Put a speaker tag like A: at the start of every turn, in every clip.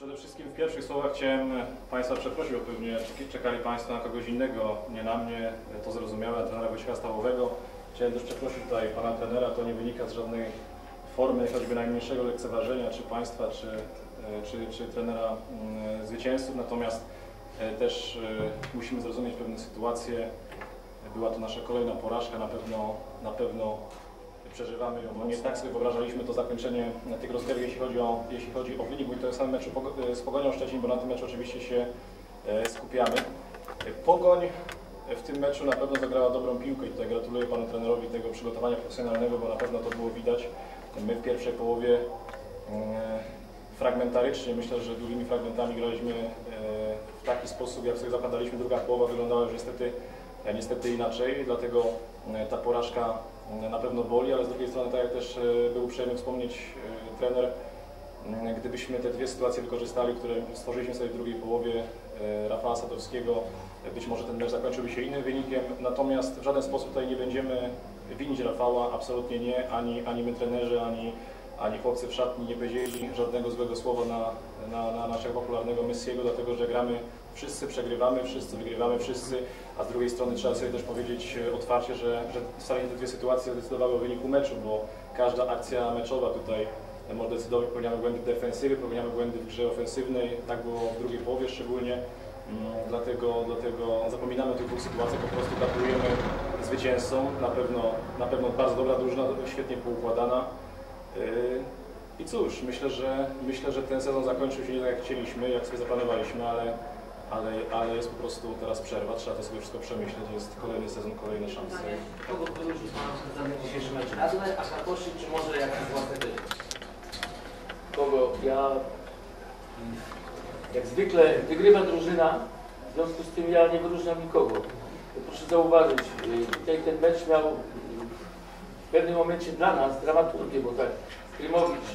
A: Przede wszystkim w pierwszych słowach chciałem Państwa przeprosić, bo pewnie czekali Państwo na kogoś innego, nie na mnie, to zrozumiałe, trenera Wojciecha Stałowego. Chciałem też przeprosić tutaj Pana trenera, to nie wynika z żadnej formy choćby najmniejszego lekceważenia czy Państwa, czy, czy, czy trenera mm, zwycięzców, natomiast e, też e, musimy zrozumieć pewne sytuacje. Była to nasza kolejna porażka, na pewno, na pewno przeżywamy ją, bo nie tak sobie wyobrażaliśmy to zakończenie tych rozgrywek, jeśli chodzi o, jeśli chodzi o wynik, bo to jest samym meczu Pogo- z Pogonią Szczecin, bo na tym meczu oczywiście się e, skupiamy. Pogoń w tym meczu na pewno zagrała dobrą piłkę i tutaj gratuluję panu trenerowi tego przygotowania profesjonalnego, bo na pewno to było widać. My w pierwszej połowie e, fragmentarycznie, myślę, że długimi fragmentami graliśmy e, w taki sposób, jak sobie zakładaliśmy. Druga połowa wyglądała już niestety, e, niestety inaczej, dlatego e, ta porażka e, na pewno boli, ale z drugiej strony, tak jak też e, był uprzejmy wspomnieć e, trener, m, gdybyśmy te dwie sytuacje wykorzystali, które stworzyliśmy sobie w drugiej połowie e, Rafała Sadowskiego, e, być może ten mecz zakończyłby się innym wynikiem, natomiast w żaden sposób tutaj nie będziemy winić Rafała, absolutnie nie, ani, ani my trenerzy, ani, ani chłopcy w szatni nie powiedzieli żadnego złego słowa na, na, na naszego popularnego Messiego, dlatego że gramy, wszyscy przegrywamy, wszyscy wygrywamy, wszyscy, a z drugiej strony trzeba sobie też powiedzieć e, otwarcie, że, że wcale nie te dwie sytuacje decydowały o wyniku meczu, bo każda akcja meczowa tutaj może decydować, popełniamy błędy w defensywie, popełniamy błędy w grze ofensywnej, tak było w drugiej połowie szczególnie, Mm, dlatego, dlatego zapominamy o tych dwóch sytuacjach, po prostu gratulujemy zwycięzcom, na pewno, na pewno bardzo dobra drużyna, świetnie poukładana. Yy, I cóż, myślę że, myślę, że ten sezon zakończył się nie tak jak chcieliśmy, jak sobie zaplanowaliśmy, ale, ale, ale jest po prostu teraz przerwa, trzeba to sobie wszystko przemyśleć, jest kolejny sezon, kolejne szanse.
B: Kogo wyróżni Pan w dzisiejszym meczu? Radle, Akakoszy czy może jakiś własny
C: kogo ja jak zwykle wygrywa drużyna, w związku z tym ja nie wyróżniam nikogo. Proszę zauważyć, y, tutaj ten mecz miał y, w pewnym momencie dla nas dramaturgię, bo tak Krymowicz,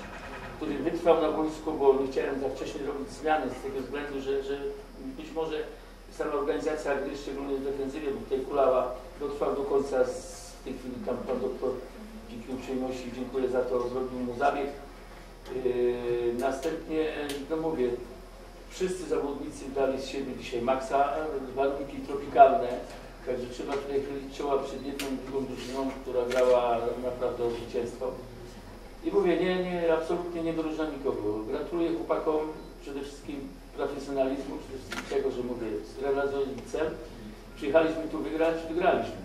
C: który wytrwał na boisku, bo nie chciałem za wcześnie robić zmiany z tego względu, że, że być może sama organizacja gry, szczególnie w defensywie, bo tutaj kulała, dotrwał do końca z tej chwili tam pan doktor dzięki uprzejmości, dziękuję za to, zrobił mu zabieg. Yy, następnie, no mówię, wszyscy zawodnicy dali z siebie dzisiaj maksa, warunki tropikalne, także trzeba tutaj chwylić czoła przed jedną drugą drużyną, która grała naprawdę o zwycięstwo. I mówię, nie, nie, absolutnie nie wyróżniam nikogo. Gratuluję chłopakom przede wszystkim profesjonalizmu, przede wszystkim tego, że mówię, zrealizowali cel. Przyjechaliśmy tu wygrać, wygraliśmy.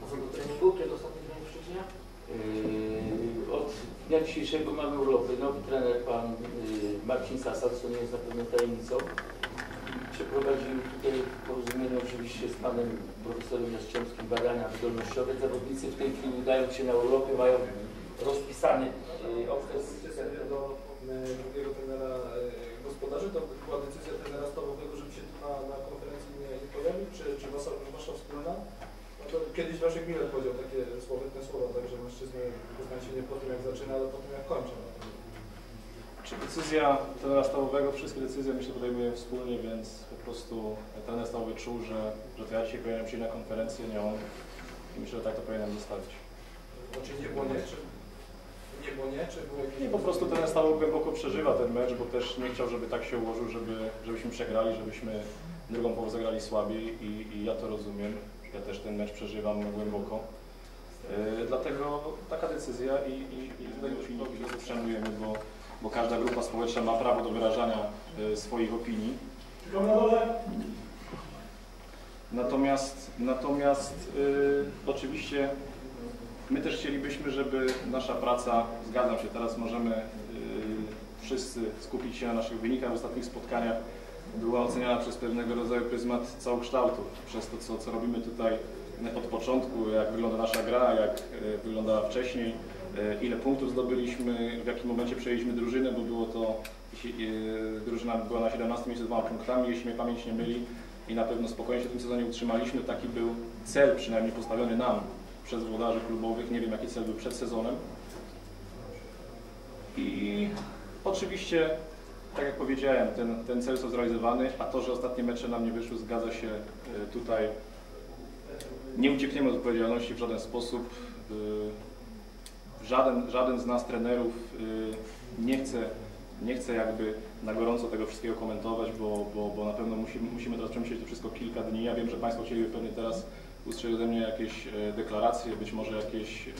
B: Może do treningu, kiedy ostatni trening w Szczecinie?
C: Yy, Od dnia dzisiejszego mamy urlopy. Nowy trener, pan yy, Marcin Sasa, co nie jest na pewno tajemnicą. Przeprowadził tutaj w porozumieniu oczywiście z panem profesorem Jastrzębskim badania wydolnościowe. Zawodnicy w tej chwili udają się na urlopy, mają rozpisany yy, okres.
D: do e, drugiego trenera e, gospodarzy, to była decyzja trenera stawowego, żeby się tu na, na konferencji nie, nie pojawił, czy, czy wasza, wasza wspólna? No to kiedyś Waszek Miller powiedział takie słowetne słowa, tak, że mężczyzny poznają się nie po tym jak zaczyna, ale po tym jak kończą.
A: Czy decyzja trenera stałowego, wszystkie decyzje myślę podejmuje wspólnie, więc po prostu trener stałowy czuł, że, że to ja dzisiaj powinienem przyjść na konferencję, nie on. I myślę, że tak to powinienem zostawić.
D: Nie było nie, czy nie nie, czy było jakieś...
A: I po prostu trener stałowy głęboko przeżywa ten mecz, bo też nie chciał, żeby tak się ułożył, żeby, żebyśmy przegrali, żebyśmy drugą połowę zagrali słabiej i, i ja to rozumiem. Ja też ten mecz przeżywam głęboko. Yy, dlatego taka decyzja i, i, i to szanujemy, bo, bo każda grupa społeczna ma prawo do wyrażania yy, swoich opinii. Natomiast, natomiast yy, oczywiście my też chcielibyśmy, żeby nasza praca, zgadzam się, teraz możemy yy, wszyscy skupić się na naszych wynikach. W ostatnich spotkaniach, była oceniana przez pewnego rodzaju pryzmat całokształtu, przez to, co, co robimy tutaj od początku, jak wygląda nasza gra, jak yy, wyglądała wcześniej, yy, ile punktów zdobyliśmy, w jakim momencie przejęliśmy drużynę, bo było to, drużyna była na 17 miejscu z dwoma punktami, jeśli mnie pamięć nie myli. I na pewno spokojnie się w tym sezonie utrzymaliśmy, taki był cel przynajmniej postawiony nam przez włodarzy klubowych, nie wiem jaki cel był przed sezonem. I oczywiście, tak jak powiedziałem, ten, ten cel został zrealizowany, a to, że ostatnie mecze nam nie wyszły, zgadza się y, tutaj. Nie uciekniemy od odpowiedzialności w żaden sposób. Y, Żaden, żaden z nas trenerów y, nie chce Nie chcę jakby na gorąco tego wszystkiego komentować, bo, bo, bo na pewno musimy, musimy teraz przemyśleć to wszystko kilka dni. Ja wiem, że Państwo chcieliby pewnie teraz usłyszeć ode mnie jakieś e, deklaracje, być może jakieś e,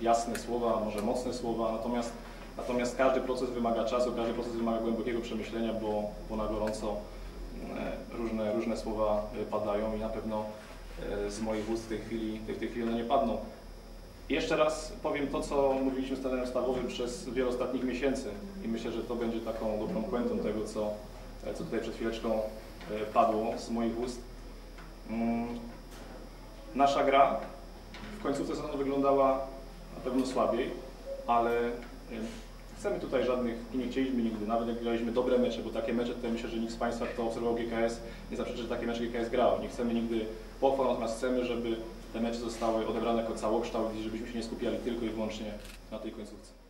A: jasne słowa, może mocne słowa, natomiast, natomiast każdy proces wymaga czasu, każdy proces wymaga głębokiego przemyślenia, bo, bo na gorąco e, różne, różne słowa padają i na pewno z moich ust w tej chwili, w tej chwili one nie padną. Jeszcze raz powiem to, co mówiliśmy z trenerem stawowym przez wiele ostatnich miesięcy i myślę, że to będzie taką dobrą puentą tego, co, co tutaj przed chwileczką padło z moich ust. Nasza gra w końcówce sezonu wyglądała na pewno słabiej, ale chcemy tutaj żadnych i nie chcieliśmy nigdy, nawet jak graliśmy dobre mecze, bo takie mecze tutaj myślę, że nikt z Państwa, kto obserwował GKS, nie zaprzeczy, że takie mecze GKS grał. Nie chcemy nigdy pochwał, natomiast chcemy, żeby te mecze zostały odebrane jako całokształt i żebyśmy się nie skupiali tylko i wyłącznie na tej końcówce.